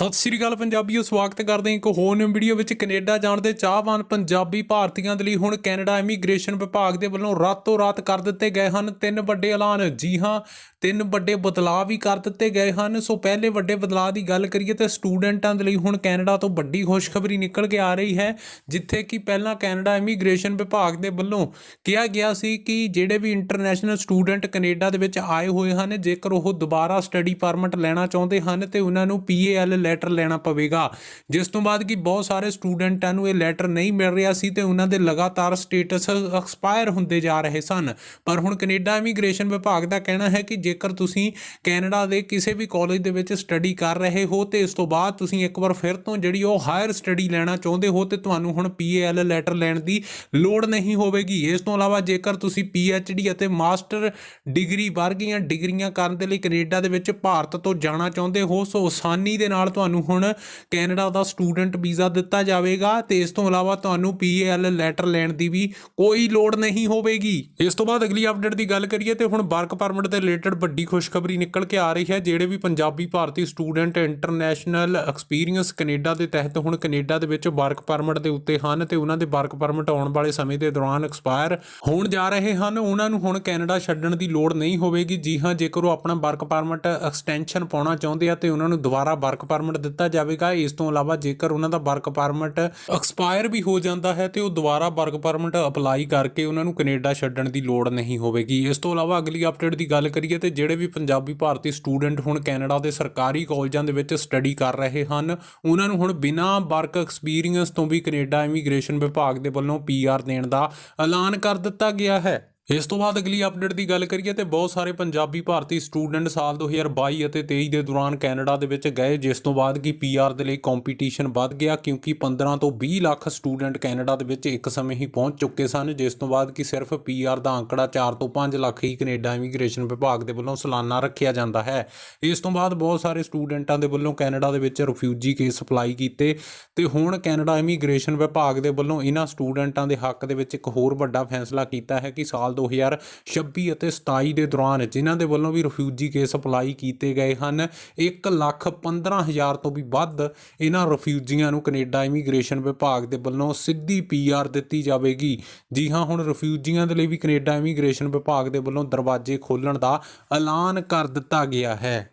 ਸਤਿ ਸ੍ਰੀ ਅਕਾਲ ਪੰਜਾਬੀਓ, ਸਵਾਗਤ ਕਰਦੇ ਹਾਂ ਇੱਕ ਹੋਰ ਨਿਊ ਵੀਡੀਓ ਵਿੱਚ ਕੈਨੇਡਾ ਜਾਣ ਦੇ ਚਾਹਵਾਨ ਪੰਜਾਬੀ ਭਾਰਤੀਆਂ ਦੇ ਲਈ ਹੁਣ ਕੈਨੇਡਾ ਇਮੀਗ੍ਰੇਸ਼ਨ ਵਿਭਾਗ ਦੇ ਵੱਲੋਂ ਰਾਤੋਂ ਰਾਤ ਕਰ ਦਿੱਤੇ ਗਏ ਹਨ ਤਿੰਨ ਵੱਡੇ ਐਲਾਨ। ਜੀ ਹਾਂ, ਤਿੰਨ ਵੱਡੇ ਬਦਲਾਅ ਵੀ ਕਰ ਦਿੱਤੇ ਗਏ ਹਨ। ਸੋ ਪਹਿਲੇ ਵੱਡੇ ਬਦਲਾਅ ਦੀ ਗੱਲ ਕਰੀਏ ਤਾਂ ਸਟੂਡੈਂਟਾਂ ਦੇ ਲਈ ਹੁਣ ਕੈਨੇਡਾ ਤੋਂ ਵੱਡੀ ਖੁਸ਼ਖਬਰੀ ਨਿਕਲ ਕੇ ਆ ਰਹੀ ਹੈ, ਜਿੱਥੇ ਕਿ ਪਹਿਲਾਂ ਕੈਨੇਡਾ ਇਮੀਗ੍ਰੇਸ਼ਨ ਵਿਭਾਗ ਦੇ ਵੱਲੋਂ ਕਿਹਾ ਗਿਆ ਸੀ ਕਿ ਜਿਹੜੇ ਵੀ ਇੰਟਰਨੈਸ਼ਨਲ ਸਟੂਡੈਂਟ ਕੈਨੇਡਾ ਦੇ ਵਿੱਚ ਆਏ ਹੋਏ ਹਨ, ਜੇਕਰ ਉਹ ਦੁਬਾਰਾ ਸਟੱਡੀ ਪਰਮਿਟ ਲੈਣਾ ਚਾਹੁੰਦੇ ਹਨ ਤੇ ਉਹਨਾਂ ਨੂੰ ਪੀਏਐਲ ਲੈਟਰ ਲੈਣਾ ਪਵੇਗਾ। ਜਿਸ ਤੋਂ ਬਾਅਦ ਕਿ ਬਹੁਤ ਸਾਰੇ ਸਟੂਡੈਂਟਾਂ ਨੂੰ ਇਹ ਲੈਟਰ ਨਹੀਂ ਮਿਲ ਰਿਹਾ ਸੀ ਤੇ ਉਹਨਾਂ ਦੇ ਲਗਾਤਾਰ ਸਟੇਟਸ ਐਕਸਪਾਇਰ ਹੁੰਦੇ ਜਾ ਰਹੇ ਸਨ। ਪਰ ਹੁਣ ਕੈਨੇਡਾ ਇਮੀਗ੍ਰੇਸ਼ਨ ਵਿਭਾਗ ਦਾ ਕਹਿਣਾ ਹੈ ਕਿ ਜੇਕਰ ਤੁਸੀਂ ਕੈਨੇਡਾ ਦੇ ਕਿਸੇ ਵੀ ਕਾਲਜ ਦੇ ਵਿੱਚ ਸਟੱਡੀ ਕਰ ਰਹੇ ਹੋ ਤੇ ਇਸ ਤੋਂ ਬਾਅਦ ਤੁਸੀਂ ਇੱਕ ਵਾਰ ਫਿਰ ਤੋਂ ਜਿਹੜੀ ਉਹ ਹਾਇਰ ਸਟੱਡੀ ਲੈਣਾ ਚਾਹੁੰਦੇ ਹੋ ਤੇ ਤੁਹਾਨੂੰ ਹੁਣ ਪੀਏਐਲ ਲੈਟਰ ਲੈਣ ਦੀ ਲੋੜ ਨਹੀਂ ਹੋਵੇਗੀ। ਇਸ ਤੋਂ ਇਲਾਵਾ ਜੇਕਰ ਤੁਸੀਂ ਪੀਐਚਡੀ ਅਤੇ ਮਾਸਟਰ ਡਿਗਰੀ ਵਰਗੀਆਂ ਡਿਗਰੀਆਂ ਕਰਨ ਦੇ ਲਈ ਕੈਨੇਡਾ ਦੇ ਵਿੱਚ ਭਾਰਤ ਤੋਂ ਜਾਣਾ ਚਾਹੁੰਦੇ ਹੋ, ਸੋ ਆਸਾਨੀ ਦੇ ਨਾਲ ਤੁਹਾਨੂੰ ਹੁਣ ਕੈਨੇਡਾ ਦਾ ਸਟੂਡੈਂਟ ਵੀਜ਼ਾ ਦਿੱਤਾ ਜਾਵੇਗਾ ਤੇ ਇਸ ਤੋਂ ਇਲਾਵਾ ਤੁਹਾਨੂੰ ਪੀਏਐਲ ਲੈਟਰ ਲੈਣ ਦੀ ਵੀ ਕੋਈ ਲੋੜ ਨਹੀਂ ਹੋਵੇਗੀ। ਇਸ ਤੋਂ ਬਾਅਦ ਅਗਲੀ ਅਪਡੇਟ ਦੀ ਗੱਲ ਕਰੀਏ ਤੇ ਹੁਣ ਵਰਕ ਪਰਮਿਟ ਦੇ ਰਿਲੇਟਡ ਵੱਡੀ ਖੁਸ਼ਖਬਰੀ ਨਿਕਲ ਕੇ ਆ ਰਹੀ ਹੈ, ਜਿਹੜੇ ਵੀ ਪੰਜਾਬੀ ਭਾਰਤੀ ਸਟੂਡੈਂਟ ਇੰਟਰਨੈਸ਼ਨਲ ਐਕਸਪੀਰੀਅੰਸ ਕੈਨੇਡਾ ਦੇ ਤਹਿਤ ਹੁਣ ਕੈਨੇਡਾ ਦੇ ਵਿੱਚ ਵਰਕ ਪਰਮਿਟ ਦੇ ਉੱਤੇ ਹਨ ਤੇ ਉਹਨਾਂ ਦੇ ਵਰਕ ਪਰਮਿਟ ਆਉਣ ਵਾਲੇ ਸਮੇਂ ਦੇ ਦੌਰਾਨ ਐਕਸਪਾਇਰ ਹੋਣ ਜਾ ਰਹੇ ਹਨ। ਉਹਨਾਂ ਨੂੰ ਹੁਣ ਕੈਨੇਡਾ ਛੱਡਣ ਦੀ ਲੋੜ ਨਹੀਂ ਹੋਵੇਗੀ। ਜੀ ਹਾਂ, ਜੇਕਰ ਉਹ ਆਪਣਾ ਵਰਕ ਪਰਮਿਟ ਐਕਸਟੈਂਸ਼ਨ ਪਾਉਣਾ ਚਾਹੁੰਦੇ ਆ ਤੇ ਉਹਨਾਂ ਨੂੰ ਦੁਬਾਰਾ ਵਰਕ ਪਰਮਿਟ ਦਿੱਤਾ ਜਾਵੇਗਾ। ਇਸ ਤੋਂ ਇਲਾਵਾ ਜੇਕਰ ਉਹਨਾਂ ਦਾ ਵਰਕ ਪਰਮਿਟ ਐਕਸਪਾਇਰ ਵੀ ਹੋ ਜਾਂਦਾ ਹੈ, ਤੇ ਉਹ ਦੁਬਾਰਾ ਵਰਕ ਪਰਮਿਟ ਅਪਲਾਈ ਕਰਕੇ ਉਹਨਾਂ ਨੂੰ ਕੈਨੇਡਾ ਛੱਡਣ ਦੀ ਲੋੜ ਨਹੀਂ ਹੋਵੇਗੀ। ਇਸ ਤੋਂ ਇਲਾਵਾ ਅਗਲੀ ਅਪਡੇਟ ਦੀ ਗੱਲ ਕਰੀਏ, ਤੇ ਜਿਹੜੇ ਵੀ ਪੰਜਾਬੀ ਭਾਰਤੀ ਸਟੂਡੈਂਟ ਹੁਣ ਕੈਨੇਡਾ ਦੇ ਸਰਕਾਰੀ ਕਾਲਜਾਂ ਦੇ ਵਿੱਚ ਸਟੱਡੀ ਕਰ ਰਹੇ ਹਨ, ਉਹਨਾਂ ਨੂੰ ਹੁਣ ਬਿਨਾਂ ਵਰਕ ਐਕਸਪੀਰੀਅੰਸ ਤੋਂ ਵੀ ਕੈਨੇਡਾ ਇਮੀਗ੍ਰੇਸ਼ਨ ਵਿਭਾਗ ਦੇ ਵੱਲੋਂ ਪੀਆਰ ਦੇਣ ਦਾ ਐਲਾਨ ਕਰ ਦਿੱਤਾ ਗਿਆ ਹੈ। ਇਸ ਤੋਂ ਬਾਅਦ ਅਗਲੀ ਅਪਡੇਟ ਦੀ ਗੱਲ ਕਰੀਏ ਤੇ ਬਹੁਤ ਸਾਰੇ ਪੰਜਾਬੀ ਭਾਰਤੀ ਸਟੂਡੈਂਟ ਸਾਲ 2022 ਅਤੇ 23 ਦੇ ਦੌਰਾਨ ਕੈਨੇਡਾ ਦੇ ਵਿੱਚ ਗਏ, ਜਿਸ ਤੋਂ ਬਾਅਦ ਕਿ ਪੀਆਰ ਦੇ ਲਈ ਕੰਪੀਟੀਸ਼ਨ ਵੱਧ ਗਿਆ ਕਿਉਂਕਿ 15 ਤੋਂ 20 ਲੱਖ ਸਟੂਡੈਂਟ ਕੈਨੇਡਾ ਦੇ ਵਿੱਚ ਇੱਕ ਸਮੇਂ ਹੀ ਪਹੁੰਚ ਚੁੱਕੇ ਸਨ, ਜਿਸ ਤੋਂ ਬਾਅਦ ਕਿ ਸਿਰਫ ਪੀਆਰ ਦਾ ਅੰਕੜਾ 4 ਤੋਂ 5 ਲੱਖ ਹੀ ਕੈਨੇਡਾ ਇਮੀਗ੍ਰੇਸ਼ਨ ਵਿਭਾਗ ਦੇ ਵੱਲੋਂ ਸਾਲਾਨਾ ਰੱਖਿਆ ਜਾਂਦਾ ਹੈ। ਇਸ ਤੋਂ ਬਾਅਦ ਬਹੁਤ ਸਾਰੇ ਸਟੂਡੈਂਟਾਂ ਦੇ ਵੱਲੋਂ ਕੈਨੇਡਾ ਦੇ ਵਿੱਚ ਰਿਫਿਊਜੀ ਕੇਸ ਅਪਲਾਈ ਕੀਤੇ ਤੇ ਹੁਣ ਕੈਨੇਡਾ ਇਮੀਗ੍ਰੇਸ਼ਨ ਵਿਭਾਗ ਦੇ ਵੱਲੋਂ ਇਹਨਾਂ ਸਟੂਡੈਂਟਾਂ ਦੇ ਹੱਕ ਦੇ ਵਿੱਚ ਇੱਕ ਹੋਰ ਵੱਡਾ ਫੈਸਲਾ ਕੀਤਾ ਹੈ ਕਿ ਸਾਲ 2026 ਅਤੇ 27 ਦੇ ਦੌਰਾਨ ਜਿਨ੍ਹਾਂ ਦੇ ਵੱਲੋਂ ਵੀ ਰਿਫਿਊਜੀ ਕੇਸ ਅਪਲਾਈ ਕੀਤੇ ਗਏ ਹਨ 1 ਲੱਖ 15 ਹਜ਼ਾਰ ਤੋਂ ਵੀ ਵੱਧ ਇਹਨਾਂ ਰਿਫਿਊਜੀਆਂ ਨੂੰ ਕੈਨੇਡਾ ਇਮੀਗ੍ਰੇਸ਼ਨ ਵਿਭਾਗ ਦੇ ਵੱਲੋਂ ਸਿੱਧੀ ਪੀਆਰ ਦਿੱਤੀ ਜਾਵੇਗੀ। ਜੀ ਹਾਂ, ਹੁਣ ਰਿਫਿਊਜੀਆਂ ਦੇ ਲਈ ਵੀ ਕੈਨੇਡਾ ਇਮੀਗ੍ਰੇਸ਼ਨ ਵਿਭਾਗ ਦੇ ਵੱਲੋਂ ਦਰਵਾਜ਼ੇ ਖੋਲ੍ਹਣ ਦਾ ਐਲਾਨ ਕਰ ਦਿੱਤਾ ਗਿਆ ਹੈ।